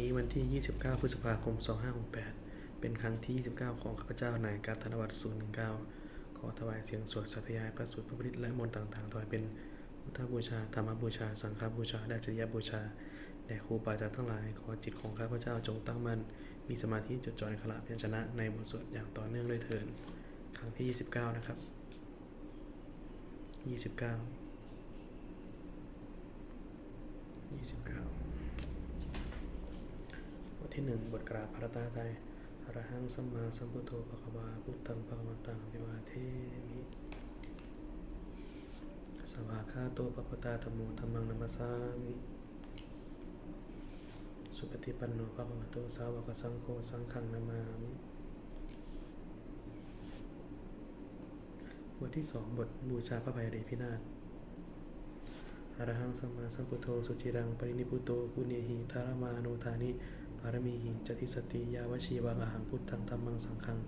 นี้วันที่ 29 พฤษภาคม 2568 เป็นครั้งที่ 29 ของข้าพเจ้านายการธนวัตร019 ขอถวายเสียงสวดสัตยายพระสุตรพระบริตและมนต์ต่างๆถวายเป็นพุทธบูชา ธรรมบูชา สังฆบูชา และจริยบูชาแด่ครูบาอาจารย์ทั้งหลาย ขอจิตของข้าพเจ้าจงตั้งมั่น มีสมาธิจดจ่อในขณะพยัญชนะในบทสวดอย่างต่อเนื่องด้วยเถิดครั้งที่ 29 นะครับ 29 29 ทที่หนึ่งบทกราบพระตาไตรอรหังสัมมาสัมพุทโธภควาพุทธังภควตังอภิวาเทมิ สวากขาโตปปตาธรรมโมธรรมังนัมสสามิ สุปฏิปันโนภควโตสาวกสังโฆสังฆังนามามิบทที่สองบทบูชาพระภัยรีพินาศอรหังสัมมาสัมพุทโธสุจิรังปรินิพุโตกุเนหิธารมาโนธานิ ปารมีหิจติสติยาวชีวังอหังพุทธังธรรมังสังฆัง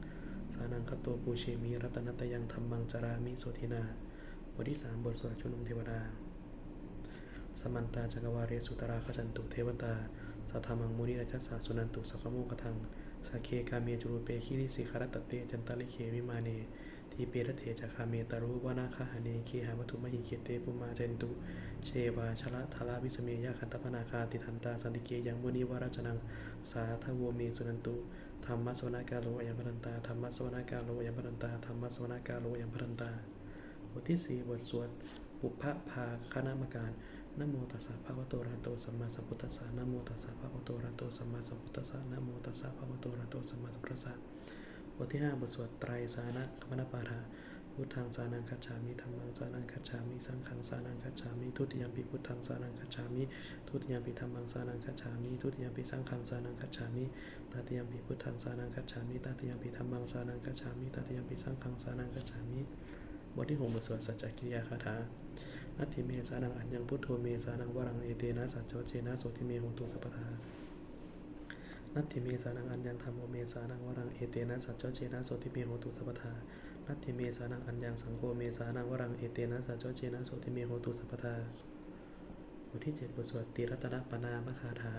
สานังคโตปูเชมิรัตนัตยังธรรมังจารามิโสธินาบทที่สามบทสวดชุนุมเทวดา สมันตาจักวาเรสุตราขจันตุเทวตาสัทธามังมุนิราชสาสุนันตุสักโมกทังสาเคกาเมจุรุเปคิริสิคารตเตจันตลิเควิมาเน ทีเปรเถจคาเมตารุวนาคาหาเนเคหาวัตุมหิเคเตปุมาเจนตุ เชวาชละทาราวิสเมยาคันตปนาคาติทันตาสันติเกยังมุนิวราชนัง สาทวเมสุนันตุธรรมสวนากาโลอยัมพันตาธรรมสวนากาโลอยัมพันตาธรรมสวนากาโลอยัมพันตาบทที่สี่บทสวดปุพพภาคณามการนโมตัสสะภะวะโตระโตสัมมาสัมพุทธัสสะนโมตัสสะภะวะโตระโตสัมมาสัมพุทธัสสะนโมตัสสะภะวะโตระโตสัมมาสัมพุทธัสสะ ทที่ห้าบทสวดไตรสานะคมนปาฐาพุทธังสานังคัจฉามิธัมมังสานังคัจฉามิสังฆังสานังคัจฉามิทุติยมปิพุทธังสานังคัจฉามิทุติยมปิธัมมังสานังคัจฉามิทุติยมปิสังฆังสานังคัจฉามิตติยมปิพุทธังสานังคัจฉามิตติยมปิธัมมังสานังคัจฉามิตติยมปิสังฆังสานังคัจฉามิบทที่หกบทสวดสัจจกิริยาคาถานัตถิเมสานังอัญญังพุทโธเมสานังวรังเอเตนะสัจโจเจนะโสติเมโหตุสัพพทา นัตถิเมสานังอัญญังธรรมโมเมสานังวรังเอเตนะสัจโจเจนะโสติเมโหตุสัพทานัตถิเมสานังอัญญังสังโฆเมสานังวรังเอเตนะสัจโจเจนะโสติเมโหตุสัพทาบทที่เจ็ดบทสวดติรัตนปนามคาถา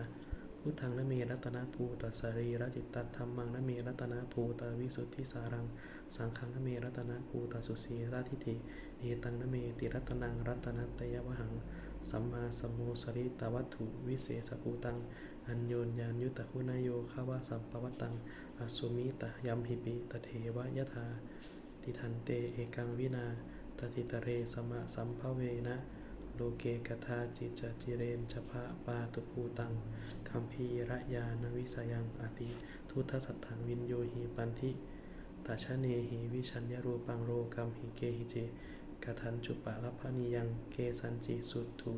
พุทธังนเมรัตนภูตัสสรีรจิตตธรรมังนเมรัตนภูตวิสุทธิสารัง สังฆังนเมรัตนภูตสุสีราทิติเอตังนเมติรัตนังรัตนัตยวหัง สัมมาสัมโมสริตวัตถุวิเศษภูตัง อัญโยนยานยุตะคุณโยคาวะสัมปวตังอสุมิตะยัมหิปิตเทวะยะธาติทันเตเอกังวินาตติตะเรสมะสัมภเวนะโลเกกทาจิจจิเรนชภะปาตุภูตังคัมภีระยานวิสยังอติ ทุตสัทธังวินโยหิปันทิตาชะเนหิวิชัญญรูปังโรกัมหิเกหิเจกทันจุปะรพนิยังเกสันจิสุตุ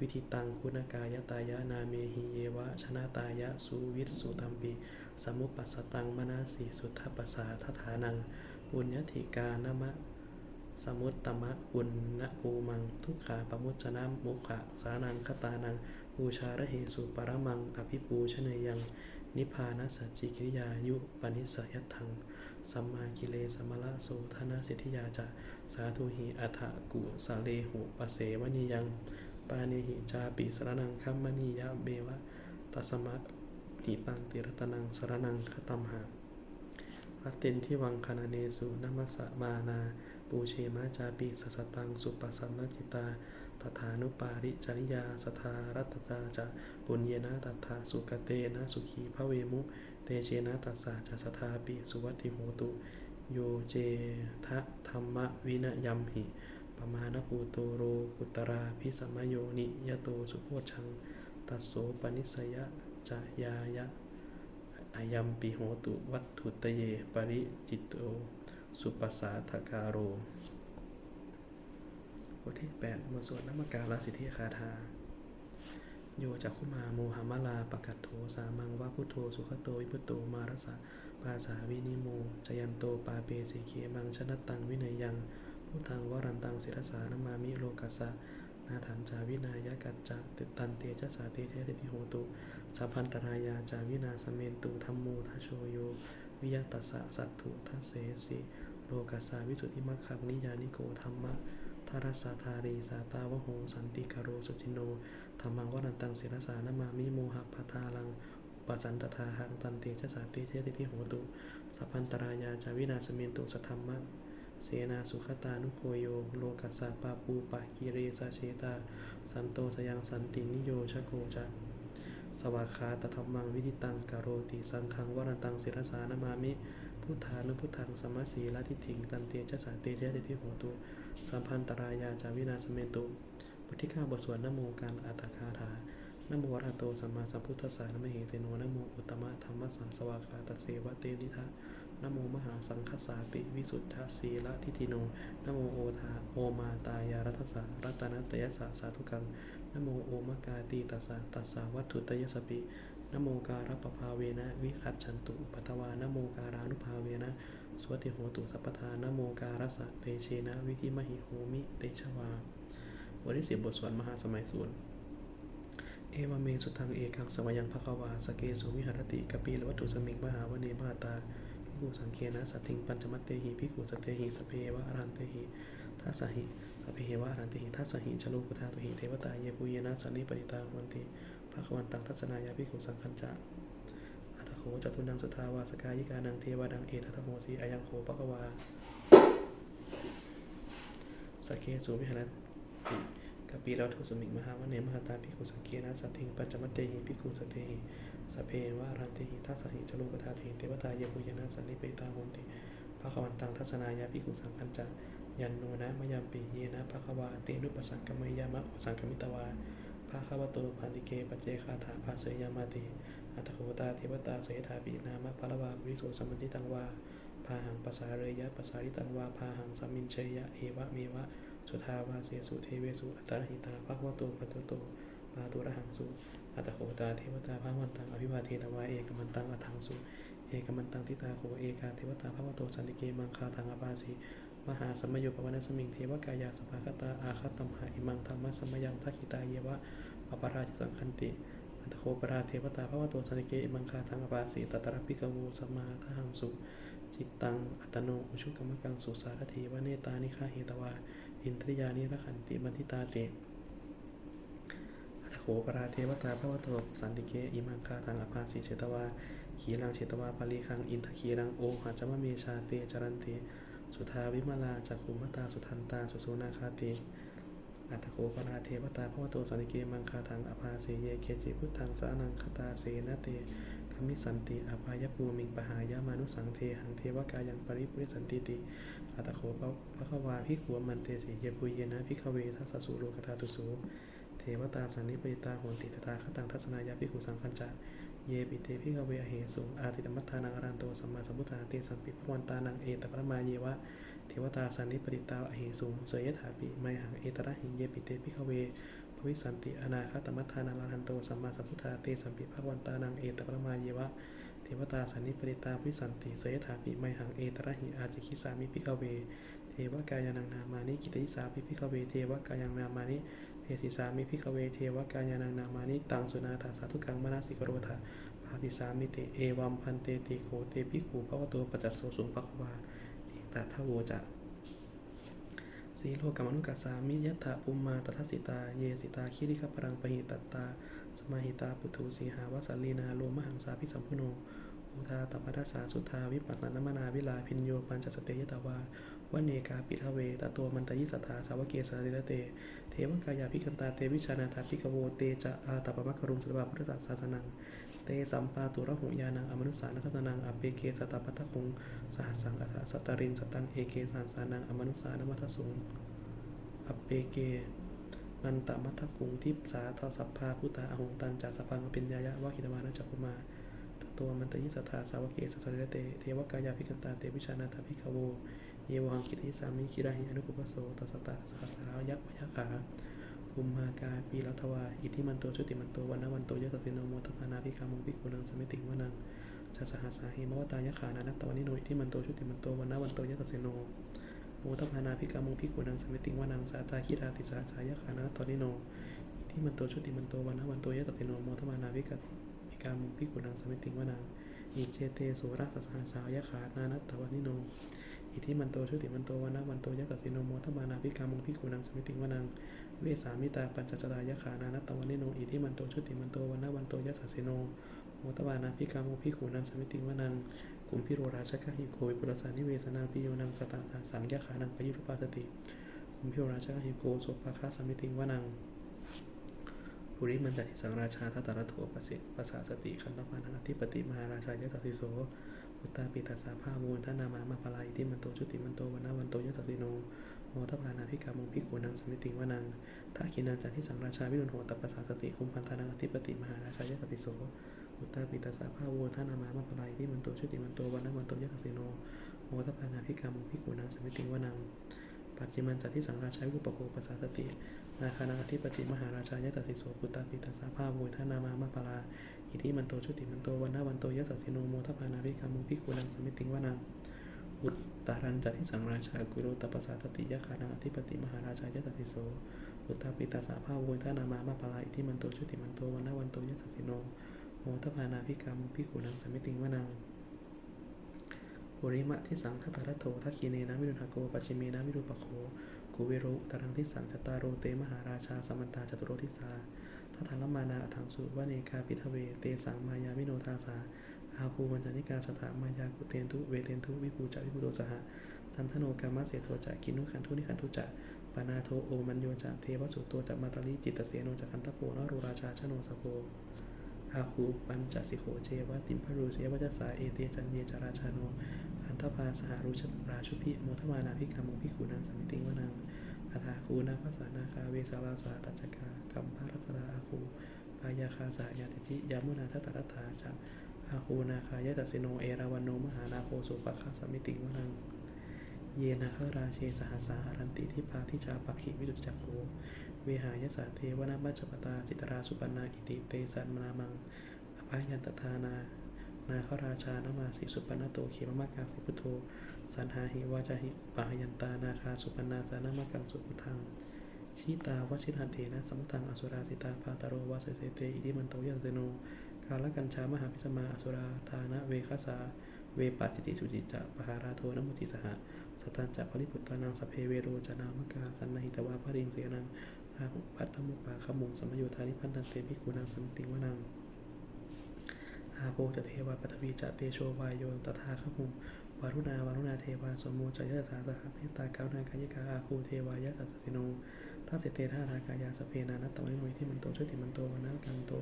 วิธิตังคุณกายตายะนาเมหิเยวะชนะตายะสุวิตสุตัมปิสมุปปัสสตังมนาสีสุทธปัสสาทฐานังบุญญธิกานมะสมุตตมะปุณณภูมัง ทุกขาปมุจนะมุขะสานังคตานังบูชาระเหสุปรมัง อภิปูชเนยัง นิพพานัสสจจิกิริยายุปนิสยัตถัง สัมมากิเลสมละโสธนาสิทธิยาจะ สาธุหิอัฏฐกุสาเลหุปเสวนิยัง ปาเนหิจาปิสรนังคัมมณียะเบวะตัสมะติตังติรตนังสรนังคตัมหาพัตตินที่วังคณเนสุนัมสสะมานา ปูเชมาจาปิสสตังสุปสัมมจิตาตถานุปาริจริยาสทารัตตาจะปุญเยนะตัถาสุกเตนะสุขีพระเวมุ เตเชนะตัสสะจะสทาปิสุวัติโหตุ โยเจทะธรรมวินยัมหิ ปมาณภูโตโรกุตราพิสมโยนิยโตสุโพชัง ตัสโสปนิสยะจะยายะอายัมปิโหตุวัตถุตเยปริจิตโตสุปัสสาทคาโรบทที่ 8 บทสวดนมการลสิทธิคาถา โยจักขุมาโมหมลาปกัตโทสามังวะพุทโธ สุขโต วิพุตโต มารสะปาสาวินิโม จยันโต ปาเปสิเคมังชนะตัง วินัยยัง พุทธังวรันตังศิรสานมามิโลกัสสะนาถันจาวินายกัจจะติตันเตชะสาเตเทติโหตุสัพพันตรายาจาวินาสเมนตุธรรมโมทโชโยวิยตัสสะสัตถุทัสเสสิโลกัสสาวิสุทธิมัคคังนิยานิโกธรรมะทารัสาธารีสาตาวโหสันติกโรสุจินโนธรรมังวรันตังศิรสานมามิโมหะปทาลังอุปสันตทาหังตันเตชะสาเตชะติทิโหตุสัพพันตรายาจาวินาสเมนตุสัทธัมมะ เสนาสุขตานุโคโย โลกัสสะปาปูปะกิเรสาเชตา สันโตสยังสันตินิโยชะโกจะสวากขาตธรรมังวิธิตังกโรติสังขังวรันตังศิรสานามามิ พุทธานุพุทธังสมมาสีละทิฏฐิงตันเตชะสาเตชะติทิโหตุ สัมพันตรายาจาวินาสเมตุบทที่เก้าบทสวดนโมการอัตถคาถานโมอะระหะโตสัมมาสัมพุทธัสสะนมเหเตโนนโมอุตตมะธรรมสังสวากขาตเสวะเตนิทะ นโมมหาสังฆสาปิวิสุทธสีละทิฏฐิโนนโมโอทาโอมาตายารัตสสะรัตนตยสสะสาธุกังนโมโอมกาตีตัสสะตัสสะวัตถุตยสปินโมการัปภาเวนะ วิคัตฉันตุปัตตวานโมการานุภาเวนะสวติโหตุสัพพทานโมการสะเตเชนะวิธิมหิโหมิเตชวาวันที่สิบบทสวดมหาสมัยสูตรเอวเมสุทังเอกังสมยังภควาสเกสุวิหรติกปีลวัตถุสมิงมหาวเนมหาตา พิกุสังเคนะสัตถิงปัญจมัตเตหิพิกุสตเตหิสพเพวะอรันเตหิทัสสหิสพเพวะอรันเตหิทัสสหิชโลกุธาตุหิเทวตาเยปุเยนะสันนิปริตาหวนติภควันตังทัศนายาพิกุสังคัญจะอัตโขจตุนังสุทาวาสกายิกานังเทวดังเอทัตโหสีอายังโขภควาสเกสุวิหารติกปีเราทุสมิงมหาวเนมหาตาภิกขุสังเกนะสัตถิงปัจจมัตเตหิภิกขุสตเตหิ สพเพวะรันเตหิทัสหิจโลกธาตุหิเทวตาเยปุยนะสันนิเปตาโหนติภควันตังทัศนายาภิกุสังคัญจะยันโนนะมยามปีเยนะภควาเตนุปสังกมยามะอสังกมิตวาภควโตพันติเกปเจคาถาภาเสยามาติอัตโคตาเทวตาเสถาปีนามะพระวาวิโสสมมติตังวาพาหังภาษาเรยะภาษาริตังวาพาหังสัมมินเชยะเอวะเมวะสุทาวาเสสุเทเวสุอัตตรหิตาภควโตปัตโตโตปาตุระหังสุอัตโขตาเทวตาภาวันตังอภิวาเทตวาเอกมันตังอัถังสุเอกมันตังทิตาโขเอกาเทวตาภควโตสันติเกมังคาทังอปาสีมหาสมโยปวันสมิงเทวกายาสภาคตาอาคตัมหาอิมังธรรมสมยังทักขิตาเยวะอปราชสังคันติอัตโขปราเทวตาภควโตสันติเกอิมังคาทังอปาสีตตระพิกโวสมาทหังสุจิตตังอัตโนอุชุกรรมกังสุสารถีวเนตานิฆาเหตวาอินทริยานิรขันติมันทิตาเตอัต โขปราเทวตาพระวโตสันติเกอิมังคาทังอภาสีเชตวาขีรังเชตวาปาลีคังอินทขีรังโอหัจมะเมชาเตจรันติสุทาวิมาลาจักขุมตาสุทันตาสุสุนาคาติอัตโขปราเทวตาพระวโตสันติเกมังคาทังอภาสีเยเคจิพุทธังสานังคตาเสนาเตคมิสันติอภายภูมิงปหายามานุสังเทหังเทวกายังปริปุริสันติติอัตโขปะภควาพิขัวมันเตสิเยปุเยนะพิขเวทัสสุโลกธาตุสู เทวตาสันนิปริตาโหนติตตาคตังทัศนายาพิขุสังคัญจะเยปิเตพิขเวเหสุอาติตมัตทานังอรันโตสัมมาสัมพุทธาเตสัมปิพวันตานังเอตปรมาเยวะเทวตาสันนิปริตาอเหสุเสยถาปิไมหังเอตระหิเยปิเตพิขเวภวิสันติอนาคตมัตทานังอรันโตสัมมาสัมพุทธาเตสัมปิพวันตานังเอตปรมาเยวะเทวตาสันนิปริตาวิสันติเสยถาปิไมหังเอตระหิอาจิคิสามิพิขเว เทวกายานังนามานิกิตติสาพิพิขเว เทวกายังนามานิ เพศิสามิพิขเวเทวกายานังนามานิตังสุนาถาสาธุกังมนาสิกโรธาภาติสามิเตเอวัมพันเตติโขเตปิขูภวโตปัจจโสสุภควาเอตาทโวจะสีโลกรรมนุกัสสามิยัตถะปุมมาตทัสสิตา เยสิตาคิริขปรังปหิตัตตา สมาหิตาปุถุสีหาวสัลลีนาโลมหังสาพิสัมพุโนอุทาตปัสสาสุทาวิปัสสนมนาวิลาพินโยปัญจสเตยตาวา วเนกาปิทเวตตัวมันตยิสัทธาสาวเกสาริระเต เทวกายาพิคันตาเตวิชานาถาพิกโวเตจะอาตปมัคครุงสุรบาพุทธศาสนัง เตสัมปาตุระหุยานังอมนุสานัตนังอเปเกสตาปัตตคุงสหสังอัฏสัตตรินสตังเอเกสานสานังอมนุสานมัทสุงอเปเกนันตมัทธคุงทิปสาทสัพพาพุตาอหงตันจากสพังอปิญญายะวะคิตวานัจักคุมาตัวมันตยิสัทธาสาวเกสสริระเต เทวกายาพิคันตาเตวิชานาถาพิกโว เยวังคิติสามิคิราหิอนุปปโสตัสตะสหัสรายักวยขาภูมากาปีรัตวา อิทิมันโตชุติมันโตวันนวันโตยะติโนโมตปานาภิกามุภิกขุนังสมิติงวนังจะสหัสาหิมวตายะขานานัตตวันิโนอิทิมันโตชุติมันโตวันนวันโตยะตติโนโมตปานาภิกามุภิกขุนังสมิติงวนังสาตาคิราติสาสายะขานานัตตวันิโนอิทิมันโตชุติมันโตวันนวันโตยะตติโนโมตปานาภิกาภิกามุภิกขุนังสมิติงวนังอิเจเตสุรัสสหัสสายะขานานัตตวันิโน อิทิมันโตชุติมันโตวันะวันโตยักษ์สิโนโมทบานาภิกามุงพิกุนังสมิติวนังเวสามิตาปัญจจตายขานานัตตวันนิโนอิทิมันโตชุติมันโตวันะวันโตยักษ์สิโนโมโมตบานาพิกาโมพิขูนังสมิติงวนังกุมพิโรราชกะหิโกวิปุรสานิเวสนาปิโยนังสตาสังยขานังปยุรุปาสติกุมพิโรราชกะหิโกโสปะคาสมิติงวนังปุริมันจติสังราชาทัตตะรโถปสิปสาสติคันตปานังอธิปติมหาราชายตติโส อุตตาปิตัสสาภามูลทนามามาปลายที่มันโตชุติมันโตวันนาวันโตยสสติโนโมทปานาพิกามุพิขูนังสมิติวนังทักขินังจันทิสังราชาวิรุณโหตปสาสติคุมพันธานังอธิปติมหาราชายตติโสอุตตาปิตัสสาภามูลทนามามาปลายที่มันโตชุติมันโตวันนาวันโตยสสติโนโมทปานาพิกามุพิขูนังสมิติวนังปัจจิมันจันทิสังราชาวิรุปโคปสาสติ นาคานาธิปติมหาราชายตติโสปุตตาปิตัสสาภาโวยทานามามาปาราอิทิมันโตชุติมันโตวันนาวันโตยะตติโนโมทพานาภิกามุภิกขุนังสมิติงวนังอุตตารันจัติสังราชากุโรตปัสสาตติยะคานาธิปติมหาราชายตติโสปุตตาปิตัสสาภาโวยทานามามาปาราอิทิมันโตชุติมันโตวันนาวันโตยะตติโนโมทพานาภิกามุภิกขุนังสมิติงวนังปุริมะที่สังคตารโถทักขีเนนะวิรุณหโกปัจจิเมนะวิรูปโค กุเวโรอุตรังที่สังจตารโรเตมหาราชาสมันตาจตุโรทิสาทัทังลมานาอถังสุวเนกาปิทเว เตสังมายาวิโนทาสาอาคูวันจานิกาสถามายากุเตนทุเวเตนทุวิปูจาวิปูโตสหะจันทโนกามะเสโทจะกินุขันทุนิขันทุจะปานาโทโอมันโยจะเทวสุตโตจะมาตาลิจิตเสโนจะคันตะโปนรูราชาชโนสโพ อาคูปัญจสิโขเจวะติมพรูเชวะจสาเอเตจันเยจราชาโนขันธปาสหรุชราชุพิโมทวานาภิกามุภิขุนังสมิติงวนังอาทาคูนาภาษานาคาเวสาลาสาตัจกากัมภารัตราอาคูปายาคาสายาติทิยามุนาทัตตรัตถาจัอาคูนาคายตัสิโนเอราวันโนมหานาโคสุปะคาสมิติวนังเยนาคราเชสหสาอารันติทิพาทิชาปักขิวิจุจักโข เวหายสาเทวนาบัจปตาจิตราสุปนาอิติเตสันมนามังอภัยยันตทานา นาคราชานมาสิสุปนโตเขมมากาสิพุทโธสันหาหิวาจาหิปายันตานาคาสุปนาสานามกังสุพุทังชิตาวชิทันเถนะสมุทังอสุราสิตาปาตโรวาสเสเตอิดิมันโตยัสเตโนกาลกัญชามหาพิสมาอสุราธานะเวคาสาเวปัจิติสุจิจะปหาราโทนมุจิสหะสตันจะปริพุตตานังสเพเวโรจนามกาสันนหิตวาภริงเสนัง ราหุปัตตมุปปาขมุงสมโยธานิพันธันเตภิกุนังสมติงวนังอาโปจะเทวาปัทวีจะเตโชวายโยตถาขมุงวารุณาวารุณาเทวาสมโมจยะสาสหเมตตากาวนากายกาอาคูเทวายะสัสสิโนทัสเสเตธาทากายาสเพนานัตตวนิโนที่มันโตช่วยติมันโตวนนักังโต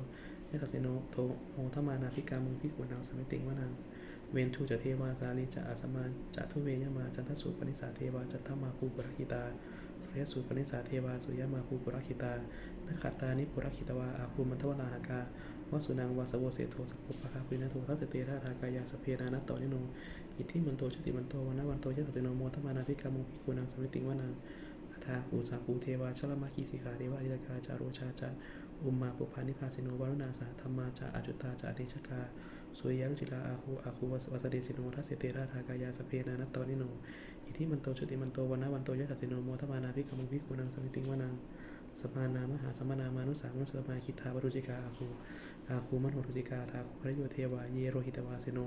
ยะสัสสิโนโทโมทมานาภิกามุงภิกุนังสมิติงวนังเวนทูจะเทวาสาลีจะอาสมาจะทุเวยมาจันทสุปนิสาเทวาจัตถมาภูปรคิตา ยสุปนิสาเทวาสุยมาภูปุรคิตานขัตตานิปุรคิตวาอาภูมันทวนาหากาวสุนังวาสโวเสโทสกุปะคาปินะโททัสเตธาทากายาสเพนานัตโตนิโนอิทิมันโตชติมันโตวันวันโตยะสติโนโมทมานาภิกามุภิกุนังสมิติงวนังอัฏฐาภูสาภูเทวาชลมาคีสิกาเทวาอิตกาจารุชาจาอุมมาปุพานิพาสิโนวารุณาสาธรรมาจาอจุตาจาเดชกาสุยังจิลาอาคูอาคูวัสวัสเดสิโนทัสเสเตราทากายาสเพนานัตโตนิโน อิทิมันโตชุติมันโตวันนวันโตยะสติโนโมทมานาภิกามุภิกุนังสมิติงวนังสมานามหาสมานามานุสามุสมาคิทาปรุจิกาอาคูอาคูมโนรุจิกาทาคูพระโยเทวาเยโรหิตวาสิโน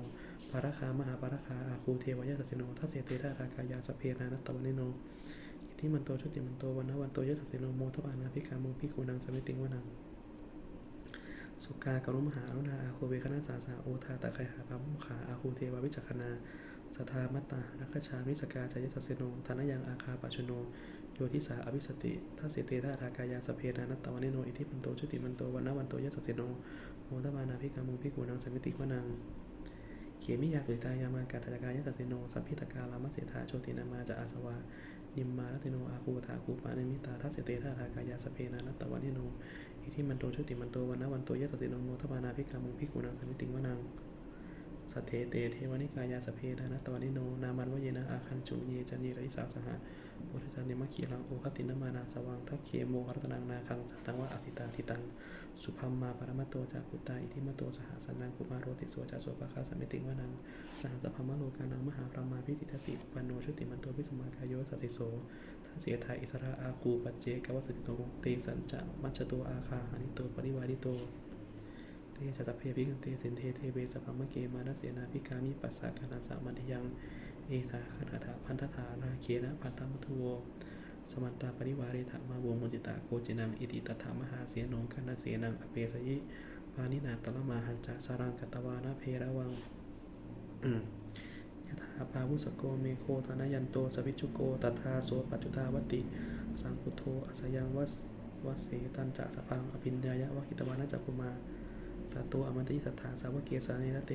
ปาราคามหาปาราคาอาคูเทวายะสสิโนทัสเสเตราทากายาสเพนานัตโตนิโนอิทิมันโตชุติมันโตวันนวันโตยะสสิโนโมทมานาภิกามุภิกุนังสมิติงวนังสุกากรุมหาอรุณาอาคูเวคณาสาสาโอทาตะไคหาปามุขาอาคูเทวาวิจักขณา สทามัตตารักชามิสกาจายสัสเสโนธนยังอาคาปัจจุโน โยทิสาอภิสติทัสเสเตธาทากายาสเพนานัตตวันเนโน อิทิปันโตชุติมันโตวันนวันโตยสัสเสโนโมทมานาภิกามุภิกุนังสมิติวนังเขมิยาสุตายามากาตากายสัสเสโน สัพพิตกาลามัสเสธาโชตินามาจะอาสวานิมมารัติโนอาคูถาคูปานิมิตาทัสเสเตธาทากายาสเพนานัตตวันเนโน อิทิมันโตชุติมันโตวันนวันโตยะสติโนโมทปานาภิกามุภิกุนังสมิติวนัง สัทเทเตเทวนิกายาสเพดานะตวนิโน นามันวเยนะ อาคันจุเยจันเยริสาสหะพุทธจารย์มัคคีรังโอคตินมานาสวังทักเคโมรัตนังนาคังสัตตังวะอสิตาทิตัง สุพัมมาปรมัตโตจากุตาอิทิมโตสหสันนังกุมารโรติสวจาโสปะคาสมิติงวนังสหสพัมมโลกานังมหาพรามาพิติตติปันโนชุติมันโตพิสมากายโยสติโสทัสเสทาอิสระอาคูปัจเจกวสติโตเตสัญจะมัจจโตอาคาหานิโตปริวาริโต เตชะตเพพิกันเตสินเทเทเวสะพัมมะเกมานะเสนาพิกามิปัสสะกานาสามันทิยัง เอธาคณาถาพันธถาราเคนะพันธมัทโวสมันตาปริวาริธามาวงมุจิตาโกจินังอิติตถามหาเสนงคณเสนังอเปสยิปานินาตละมาหันจาสารังกัตตวานาเพระวังยถาปาวุสโกเมโคธนายันโตสวิจุโกตัทธาโสปัจจุตาวติ สังคุโทอสยังวัสวสเสตันจะสพังอภินญายะวะกิตวานะจักกุมา ตาโตอมันติสัทธาสาวกเกสาเนนะเต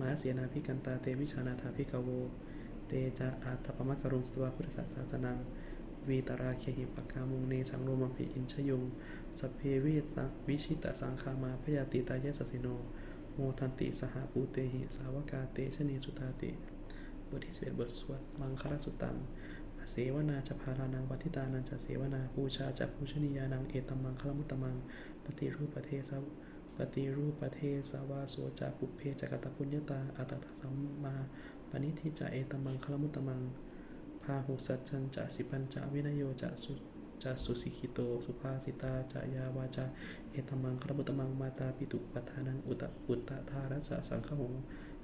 มาเสนาพิกันตาเตวิชานาถาพิกาโว เตจะอาตปมะกรุงสตวาพุทธศาสนังวีตราเคหิปกามุงเนสังโรมปิอินชยุงสพเพวิตวิชิตสังคามาพยาติตายสสิโน โมทันติสหปูเตหิสาวกาเตชนีสุตาติ บทที่สิบเอ็ดบทสวดมังคลสุตังอเสวนาจะพารานังวัติตานันจะเสวนา ปูชาจะปูชนียานังเอตัมมังคลมุตตมัง ปฏิรูปประเทศ ปฏิรูปประเทศ สาวาโสจะปุเพจักตปุญญาตาอัตตะสัมมาปณิทิจะเอตมังคลมุตตมัง พาหุสัจจันจะสิปัญจะวินโยจะสุจะสุสิกิโต สุภาสิตาจะยาวาจาเอตมังคลมุตตมังมาตาปิตุปัฏฐานังอุตตอุตตทารัสสะสังฆหง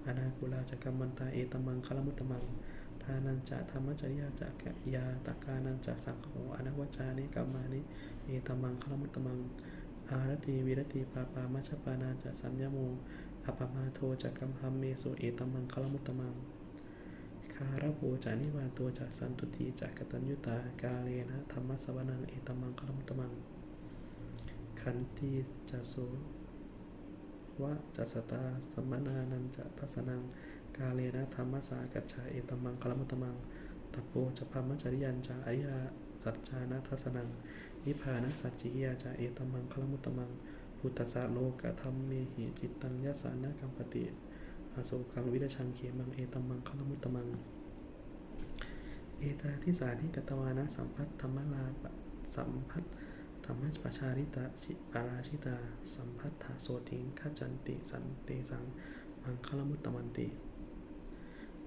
อนาคุลาจะกัมมันตาเอตมังคลมุตตมังทานันจะธรรมจริยาจะกยาตากานันจะสังขโหอนัวจานิกัมมานิเอตมังคลมุตมัง อารติวิรติปาปามัชปานาจะสัญญโมอปมาโทจะกัมหัมเมโสเอตมังคลมุตตมังคาระโภจานิวาโตจะสันตุติจะกตัญญุตากาเลนะธรรมสวนังเอตมังคลมุตตมัง ขันติจะโสวะจัสตาสมนานันจะทัสนัง กาเลนะธรรมสากัจฉาเอตมังคลมุตตมังตปโปจะพามจริยันจะอริยสัจจานะทัสนัง นิพพานะสัจจิยาจะเอตมังคลมุตตมังพุทธสาโลกธรรมเมหิจิตตังยสานะกัมปติอาโศกังวิรชังเขมังเอตมังคลมุตตมัง เอตาทิสานิกตวานะสัมพัทธรรมลาปสัมพัทธรรมปชาริตาชิปาราชิตา สัมพัทธาโสติงขจันติสันเตสังมังคลมุตตมันติ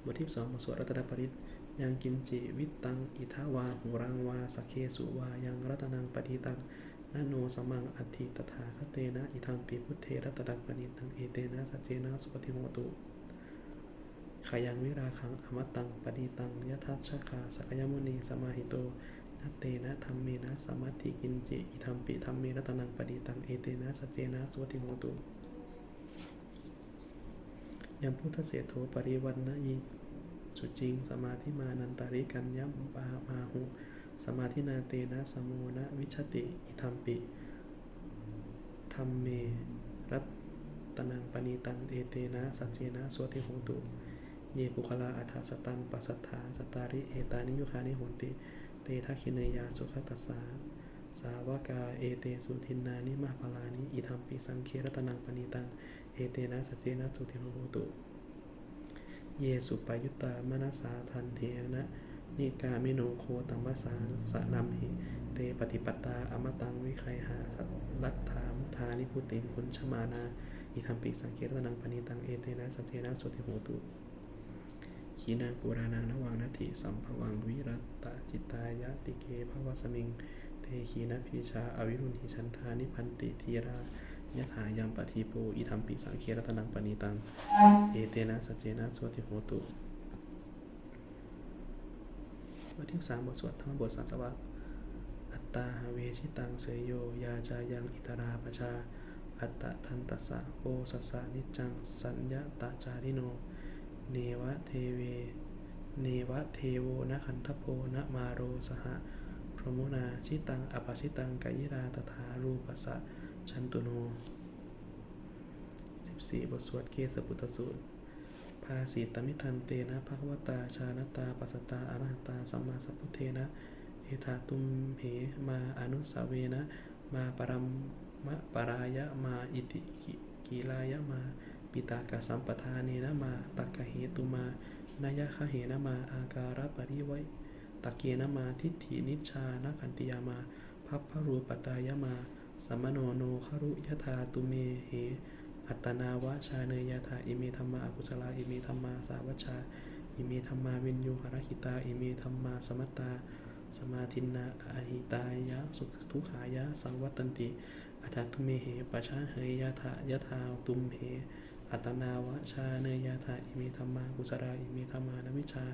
บทที่สองบทสวดรัตนปริต ยังกินจิวิตตัง อิทาวาหูรังวาสเคสุวา ยังรัตนังปฏิตังนาโนสมังอัติตถาคเตนะอิทังปิพุทเทรัตตังปณิตังเอเตนะสัจเจนะสุปฏิโมตุขยังวิราคังอมตังปฏิตังยทัชคาสกยมุนีสมาหิโตนัตเตนะธรรมเมนะสมัติกินจิอิทัมปิธรรมเมรัตนังปฏิตังเอเตนะสัจเจนะสุปฏิโมตุยมพุทธเสโทปริวันนะยิ สุจริง สมาธิมานันตาริกัญยัมปามาหุ สมาธินาเตนะสมโมนะวิชติอิทัมปิธรรมเม รัตตนังปณิตังเอเตนะสัจเจนะสวติโหตุเยปุคลาอัฏฐสตังปัสสัทธาสตาริเอตานิยุคานิโหนติ เตทักขิเนยาสุขตัสสาสาวกาเอเตสุทินนานิมาภลานิอิทัมปิสังเครตนังปณิตังเอเตนะสัจเจนะสุติโหตุ เยสุปยุตตามนัสสาทันเทนะนิกามิโนโคตัมมสาสนัมหิเตปฏิปตาอมตังวิไคหาลัทธามุทานิพุติงคุญชมานา อิทัมปิสังเครตนังปณิตังเอเตนะสัจเจนะสุติโหตุขีนางปุรานังนวังนัตถิสัมภวังวิรัตตจิตายะติเกภวสมิง เทขีนพีชาอวิรุณหิชันธานิพันติทีรา ยะถายัมปทีโปอิทัมปิสังเครตนังปณิตัง เอเตนะสเจนะสวติโหตุบทที่สามบทสวดธรรมบทสัสวะอัตตาหเวชิตังเสยโย ยาจายังอิตราปชา อัตตะทันตัสสะโปสัสสะนิจจัง สัญญาตาจาริโน เนวะเทเว เนวะเทโวนะขันทโพนะมาโรสหะพรมุนาชิตังอปชิตังกายิราตถารูปัสสะ ชันตุโน 14 บทสวดเกสปุตสูตร ภาสีตมิทันเตนะภควตาชานตาปัสตาอรหัตตาสัมมาสัพพุเทนะเอธาตุมเหมาอนุสาเวนะ มาปรัมมะปรายะมาอิติกิกีลายะมา ปิตากะสัมปทาเนนะมาตักกะเหตุมานายะคะเหนะมาอาการะปริไวตักเกนะมาทิฏฐินิชชานะขันติยามาพัพพรูปตายะมา สัมโนโนครุยธาตุเมเหอัตนาวะชาเนยถาอิเมธรรมาอกุศลาอิเมธรรมาสาวัชชาอิเมธรรมาวินยูหรคิตาอิเมธรรมาสมัตตา สมาทินาอหิตายะสุขทุขายะสังวัตตันติอัฏฐตุเมเหปชาเหยยะถายะทาตุมเหอัตนาวชาเนยะธาอิเมธัมมากุสราอิเมธัมมานวิชา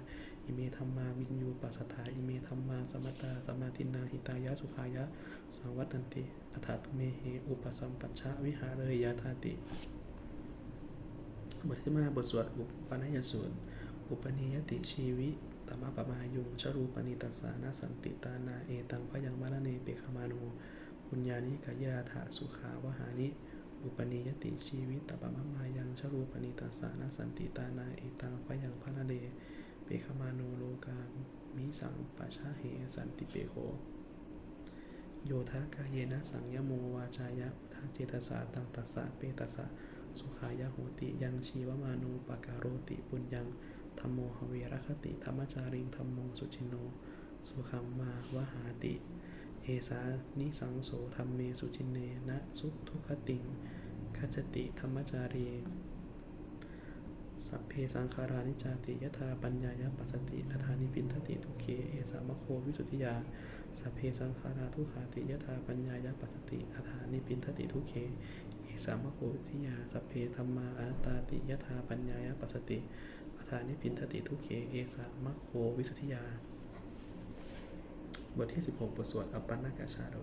อิเมธัมมาวิญญูปัสสถาอิเมธัมมาสมัตตาสมาธินาหิตายะสุขายะสังวัตันติ อัฏฐาตุเมเหอุปสัมปัชชะวิหารเรยาธาติบทที่มาบทสวดอุปนัยสูตร อุปนิยติชีวิตมะปะมายุงชรูปนิตัสสานาสันติตานาเอตังพยังมะระเนเปคมาโนปุญญานิกายาถาสุขาวหานิ อุปนิยติชีวิตปะมะมายังชรูปนิตัสสานาสันติตานาเอตังพยังพระเนเปคมาโนโลกามิสังปะชาเหสันติเปโค โยทะกายเยนะสังยโมวาจายะอุทาเจตสาตังตัสสะเปตัสสะสุขายะโหติยังชีวมานุปการโรติปุญญังธรรมโมหเวรคติธรรมจาริงธรรมโมสุชินโน สุขัมมาวหาติ เอสานิสังโสธรรมเมสุชินเนนะสุทุคติงคัจติธรรมจารีสัพเพสังขารานิจาติยถาปัญญายะปัสสติอัฏฐานิปินทติทุเคเอสามโควิสุทธิยา สัพเพสังขาราทุขาติยถาปัญญายปัสสติอัฏฐานิปินทติทุเคเอสามโควิสุทธิยาสัพเพธรรมาอนัตตาติยถาปัญญายปัสสติอัฏฐานิปินทติทุเคเอสามโควิสุทธิยา บทที่ 16 บทสวดอปปนากาชาโด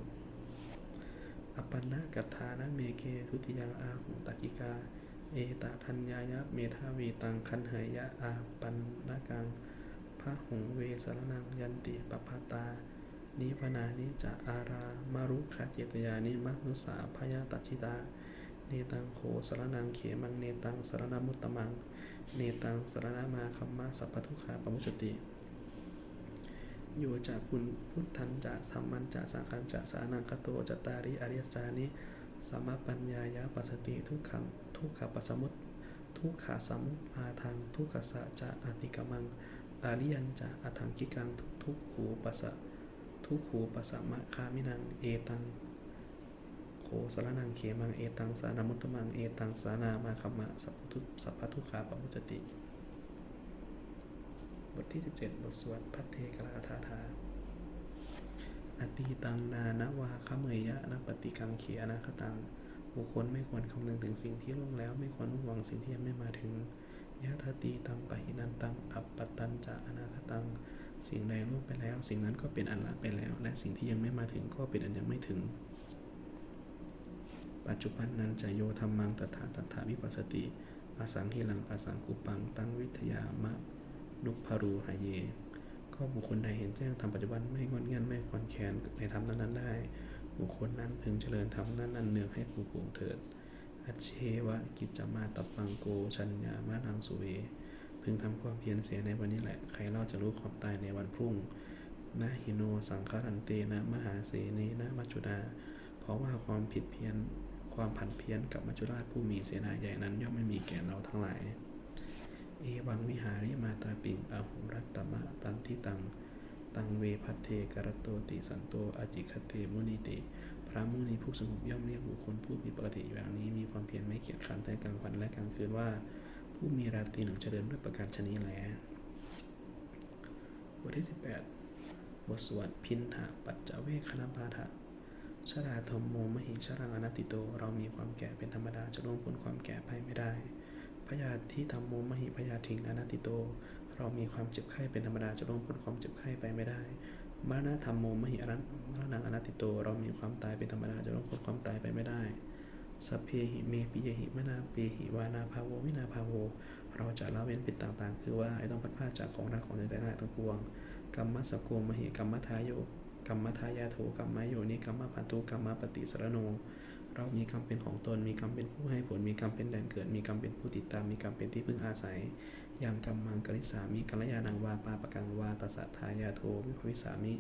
อัปปนากัฏฐานะเมเกทุติยังอาหุตกิกา เอตะทัญญายะเมธาวีตังคันเหยยะอาปันนากังพระหงเวสรนังยันติปปาตา นิพนานิจะอารามารุขเจตยานิมันุสาพยาตัชิตา เนตังโขสารนังเขมัง เนตังสารณมุตตมัง เนตังสารณมาคัมมาสัพพทุขาปมุจติโยจะพุนพุทธันจะสัมมันจะสังคันจะสานังคโตจตาริอริยสานิสัมมาปัญญายาปัสสติทุกขังทุกขปัสมุตทุกขาสมุปาทังทุกขสะจะอติกมัง อาริยันจะอถังกิกังทุกทุกขูปัสสะ ทุกขูปัสสะมะคามินังเอตังโขสรนังเขมังเอตังสานามุตตมังเอตังสานามาคัมมะสัพพทุสัพพทุขาปมุจติ บทที่ 17 บทสวดพัทเทกราธาธาอตีตังนานวาคเมยยะนปฏิกังเขียนาคตังบุคคลไม่ควรคำนึงถึงสิ่งที่ล่วงแล้ว ไม่ควรมุ่งหวังสิ่งที่ยังไม่มาถึงยะทตีตังปะหินันตังอัปปตันจะอนาคตัง สิ่งใดล่วงไปแล้ว สิ่งนั้นก็เป็นอันละไปแล้ว และสิ่งที่ยังไม่มาถึงก็เป็นอันยังไม่ถึง ปัจจุบันนั้นจะโยธรรมังตถาตถาวิปัสสติอาสังหิลังอาสังกุปัง ตั้งวิทยามะนุพารูหายเย ก็บุคคลใดเห็นแจ้งทำปัจจุบันไม่งอนเงียนไม่คอนแคนในธรรมนั้นๆได้ บุคคลนั้นพึงเจริญธรรมนั้นนั้นเนืองให้ปูปวงเถิดอัเชวะกิจจมาตปังโกชัญญามานังสุเว พึงทำความเพียรเสียในวันนี้แหละ ใครเล่าจะรู้ความตายในวันพรุ่ง นะหิโนสังขารันเตนะมหาเสเนนะมัจจุดา เพราะว่าความผิดเพี้ยน ความผันเพี้ยนกับมัจจุราชผู้มีเสนาใหญ่นั้น ย่อมไม่มีแก่เราทั้งหลาย เอวังวิหาริมาตาปิงอหุรัตตมะตันทิตัง ตังเวพัเทกรโตติสันโตอจิคเตมุนิติพระมุนีผู้สงบย่อมเรียกบุคคลผู้มีปกติอยู่อย่างนี้มีความเพียรไม่เกียจคร้านแต่กลางวันและกลางคืนว่า ผู้มีราตรีหนึ่งเจริญด้วยประการชนีแลบทที่ 18 บทสวดพินหะปัจจเวคณปาทะชราธรรมโมมหิชรังอนัตติโต เรามีความแก่เป็นธรรมดาจะล่วงพ้นความแก่ไปไม่ได้พยาธิธรรมโมมหิพยาธิงอนัตติโต เรามีความเจ็บไข้เป็นธรรมดาจะล่วงพ้นความเจ็บไข้ไปไม่ได้มรณะธรรมโมมหิอนัตมรณะอนัตติโต เรามีความตายเป็นธรรมดาจะล่วงพ้นความตายไปไม่ได้ สัพเพหิเมปิยหิมนาเปหิวานาภาโววินาภาโว เราจะละเว้นปิดต่างๆ คือว่าไอ้ต้องพัดพลาจากของรักของใจได้ทั้งปวงกรรมสกโกมหิกรรมทายโยกรรมทายาโทกรรมโยนิกรรมพันธุกรรมปฏิสรโนเรามีกรรมเป็นของตน มีกรรมเป็นผู้ให้ผล มีกรรมเป็นแดนเกิด มีกรรมเป็นผู้ติดตาม มีกรรมเป็นที่พึ่งอาศัย อย่างกรรมมังกริสามิกัลยาณังวาปาปะกังวาตัสสะทายาโทวิภวิสามิ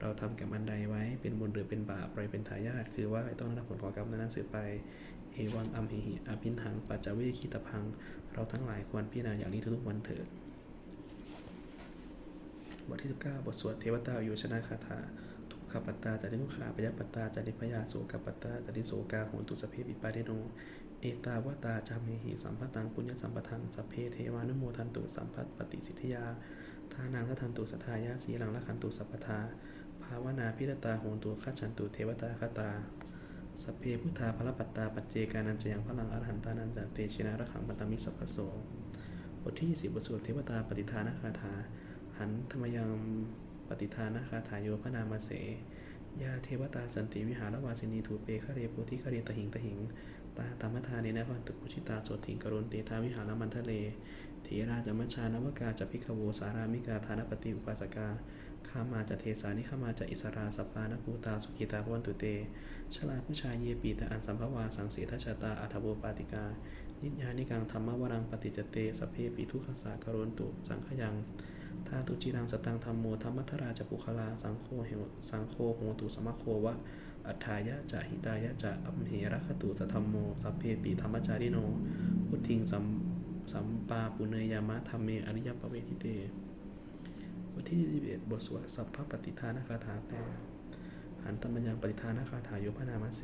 เราทำกรรมอันใดไว้เป็นบุญหรือเป็นบาปอะไรเป็นทายาทคือว่าต้องรับผลของกรรมนั้นสืบไปเอวังอัมหิหิอภินหังปัจจเวคิตพัง เราทั้งหลายควรพิจารณาอย่างนี้ทุกวันเถิด บทที่ 19 บทสวดเทวตาอยู่ชนะคาถา ทุกขปัตตาจารินุขาปยปัตตาจาริพยาโสกปัตตาจาริโสกาโหนตุสเพปิปาเดโน เอตาวตาจามเมหิสัมปตังปุญญสัมปทังสัพเพเทวานุโมทันตุสัมพัตปฏิสิทธิยาทานังละทันตุสัทธายาสีลังละคันตุสัพพทา ภาวนาพิรตาโหนตุขัจฉันตุเทวตาคตาภสัพเพพุทธาภระปัตตาปัจเจกานันจะยังพลังอรหันตานันจะเตชินาระขังปัตมิสัพพโสบทที่สิบบทสวดเทวตาปฏิทานคาถา หันธรรมยังปฏิทานคาถาโยพนามาเสยาเทวตาสันติวิหารวาสินีถูเปคะเรโพธิคะเรตหิงตหิง ตาธรรมทานินะพันตุปุชิตาโสติงกรุณเตทาวิหารมันทะเลเถราจมัชานวกาจะพิขโวสารามิกาธานปฏิอุปาสกา ข้ามาจะเทสานิข้ามาจะอิสราสัพพานภูตาสุกิตาพวันตุเต ชลาผู้ชายเยปีตะอันสัมภวาสังเสทชาตาอัทโบปาติกา นิยานิกังธรรมวรังปฏิจเตสพเพปิทุขสากรนตุสังขยังทาตุจิรังสตังธรรมโมธรรมัทราจปุคลาสังโฆเหวสังโฆโหตุสมะโควะ อัฏฐายะจะหิตายะจะอัมเหระคตุสธรรมโมสัพเพปีธรรมจาริโนพุทธิงสัมสัมปาปุเนยามะธรรมเมอริยปเวทิเต บทที่ 21 บทสวดสัพพปฏิทานคาถาแปลหันตมัญญังปฏิทานคาถาโยพนามาเส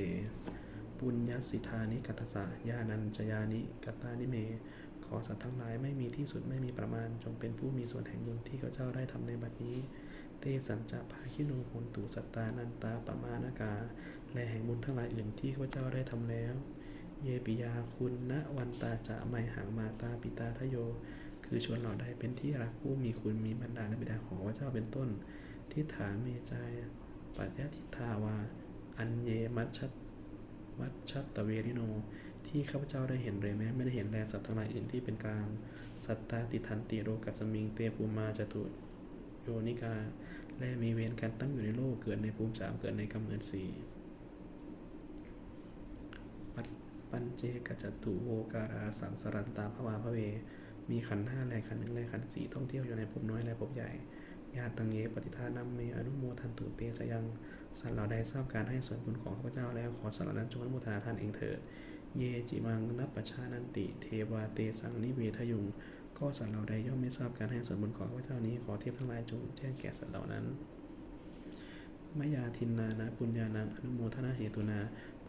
ปุญญสิทานิกัตตสะญาณัญจยานิกัตตานิเม ขอสัตว์ทั้งหลายไม่มีที่สุดไม่มีประมาณ จงเป็นผู้มีส่วนแห่งบุญที่ข้าเจ้าได้ทำในบัดนี้ เตสัญจะภาคิโนโหนตุสัตตานันตาปมานากา และแห่งบุญทั้งหลายอื่นที่ข้าเจ้าได้ทำแล้ว เยปิยาคุณณวันตาจะไมหังมาตาปิตาทโย คือชวนเราได้เป็นที่รักผู้มีคุณมีบรรดาและบิดาของพระเจ้าเป็นต้น ทิฏฐาเมจายปัจยทิทาวา อันเยมัชชัตมัชชตเวริโน ที่ข้าพเจ้าได้เห็นเลยแม้ไม่ได้เห็นแลสัตว์ทั้งหลายอื่นที่เป็นกลาง สัตตาติทันติโรกัสมิงเตภูมาจตุโยนิกา และมีเวรการตั้งอยู่ในโลกเกิดในภูมิสามเกิดในกำเนิดสี่ปัญเจกจตุโวการาสังสรันตาภวาพระเว มีขันธ์ห้าแลขันธ์หนึ่งแลขันธ์สี่ท่องเที่ยวอยู่ในภพน้อยและภพใหญ่ ญาตังเยปฏิทานัมเมอนุโมทันตุเตสยังสัตว์เราได้ทราบการให้ส่วนบุญของข้าพเจ้าแล้วขอสัตว์เหล่านั้นจงอนุโมทนาท่านเองเถิด เยจิมังนับปชานันติ เทวาเตสังนิเวทยุง ก็สัตว์เราใดย่อมไม่ทราบการให้ส่วนบุญของข้าพเจ้านี้ขอเทพทั้งหลายจงแจ้งแก่สัตว์เหล่านั้นมยาทินนานะปุญญานังอนุโมทนาเหตุนา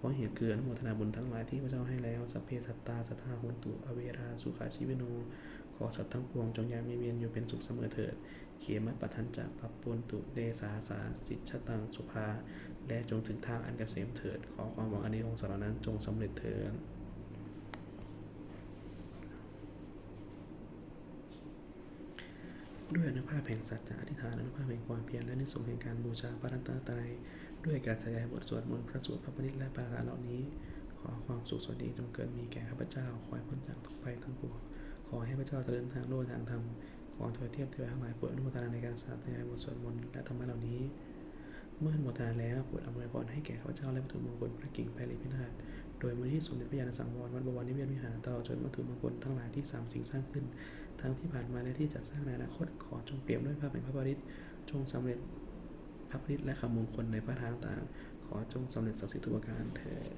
ราะเหตุคืออนุโมทนาบุญทั้งหลายที่พระเจ้าให้แล้วสัพเพสัตตาสัทธาโหนตุอเวราสุขาชีวิโนขอสัตว์ทั้งปวงจงยามีเวียนอยู่เป็นสุขเสมอเถิด เขมปัทันจะปัปปนตุเดสาสาสิชตังสุภา และจงถึงทางอันเกษมเถิด ขอความหวังอันนี้องสัตว์เหล่านั้นจงสำเร็จเถิดด้วยอนุภาพแห่งสัจจะอธิษฐานอนุภาพแห่งความเพียรและนิสงแห่งการบูชาพระรัตนตรัย ด้วยการแสดงบทสวดมนต์พระสวดพระปณิธและปาราเหล่านี้ ขอความสุขสวัสดีจงเกิดมีแก่ข้าพเจ้า ขอให้พ้นจากทุกภัยทั้งปวง ขอให้พระเจ้าเจริญทางโลกทางธรรม ขอถอยเทียบเทวทั้งหลายปรดอนุโมทนาในการสาธยายบทสวดมนต์และธรรมะเหล่านี้ เมื่ออนุโมทนาแล้วโปรดอำนวยพรให้แก่ข้าพเจ้าและวัตถุมงคลพระกิ่งไพลิพินาศโดยมูลที่สมเด็จพระญาณสังวรวัดบวรนิเวศวิหารตลอดจนวัตถุมงคลทั้งหลายที่สามสิ่งสร้างขึ้น ทั้งที่ผ่านมาและที่จะสร้างในอนาคตขอจงเปี่ยมด้วยภาพแห่งพระบริตรจงสำเร็จ พระบริตรและคำมงคลในพระทางต่างขอจงสำเร็จสักสิทธิ์ทุกประการเถิด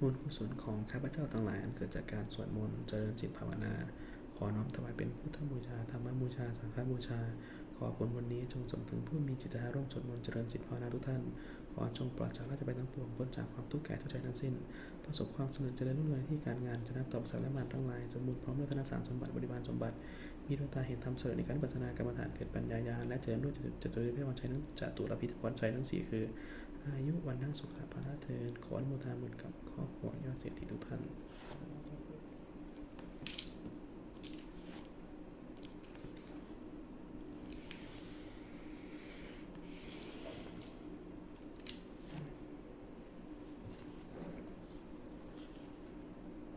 บุญกุศลของข้าพเจ้าทั้งหลายอันเกิดจากการสวดมนต์เจริญจิตภาวนา ขอน้อมถวายเป็นพุทธบูชาธรรมบูชา สังฆบูชา ขอผลวันนี้จงส่งถึงผู้มีจิตใจร่วมสวดมนต์เจริญจิตภาวนาทุกท่าน ขอจงปลอดจากราชภัยทั้งปวงพ้นจากความทุกข์แก่ทุกใจทั้งสิ้น ประสบความสำเร็จเจริญรุ่งเรืองที่การงานชนะตอบสารและมานทั้งหลาย สมบูรณ์พร้อมด้วยธนสารสมบัติบริบาลสมบัติ มีดวงตาเห็นธรรมเสริฐในการปัสนากรรมฐานเกิดปัญญาญาณและเจริญด้วยจตุริพิวันชัยทั้งจตุรพิทวันชัยทั้งสี่คือ อายุวันนั่งสุขภาระเทินขออนุโมทนาบุญกับข้อบครัยอดเสียที่ทุกท่าน